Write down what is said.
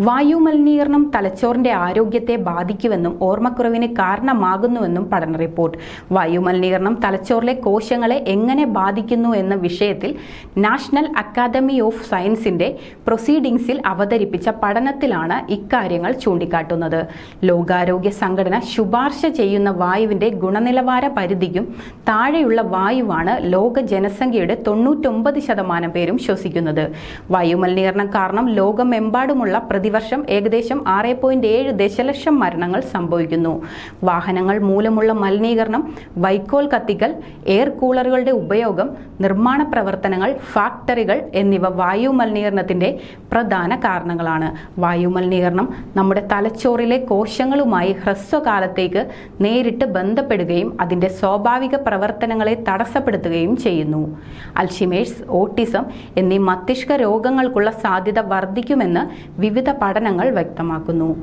വായു മലിനീകരണം തലച്ചോറിന്റെ ആരോഗ്യത്തെ ബാധിക്കുമെന്നും ഓർമ്മക്കുറവിന് കാരണമാകുന്നുവെന്നും പഠന റിപ്പോർട്ട്. വായു മലിനീകരണം തലച്ചോറിലെ കോശങ്ങളെ എങ്ങനെ ബാധിക്കുന്നു എന്ന വിഷയത്തിൽ നാഷണൽ അക്കാദമി ഓഫ് സയൻസിന്റെ പ്രൊസീഡിംഗ്സിൽ അവതരിപ്പിച്ച പഠനത്തിലാണ് ഇക്കാര്യങ്ങൾ ചൂണ്ടിക്കാട്ടുന്നത്. ലോകാരോഗ്യ സംഘടന ശുപാർശ ചെയ്യുന്ന വായുവിന്റെ ഗുണനിലവാര പരിധിക്കും താഴെയുള്ള വായുവാണ് ലോക ജനസംഖ്യയുടെ തൊണ്ണൂറ്റൊമ്പത് ശതമാനം പേരും ശ്വസിക്കുന്നത്. വായുമലിനീകരണം കാരണം ലോകമെമ്പാടുമുള്ള പ്രതിവർഷം ഏകദേശം ആറ് പോയിന്റ് ഏഴ് ദശലക്ഷം മരണങ്ങൾ സംഭവിക്കുന്നു. വാഹനങ്ങൾ മൂലമുള്ള മലിനീകരണം വൈക്കോൽ കത്തിക്കൽ എയർ കൂളറുകളുടെ ഉപയോഗം നിർമ്മാണ പ്രവർത്തനങ്ങൾ ഫാക്ടറികൾ എന്നിവ വായു മലിനീകരണത്തിന്റെ പ്രധാന കാരണങ്ങളാണ്. വായു മലിനീകരണം നമ്മുടെ തലച്ചോറിലെ കോശങ്ങളുമായി ഹ്രസ്വകാലത്തേക്ക് നേരിട്ട് ബന്ധപ്പെടുകയും അതിന്റെ സ്വാഭാവിക പ്രവർത്തനങ്ങളെ തടസ്സപ്പെടുത്തുകയും ചെയ്യുന്നു. അൽഷിമേഴ്സ് ഓട്ടിസം എന്നീ മസ്തിഷ്ക രോഗങ്ങൾക്കുള്ള സാധ്യത വർദ്ധിക്കുമെന്ന് വിവിധ പഠനങ്ങൾ വ്യക്തമാക്കുന്നു.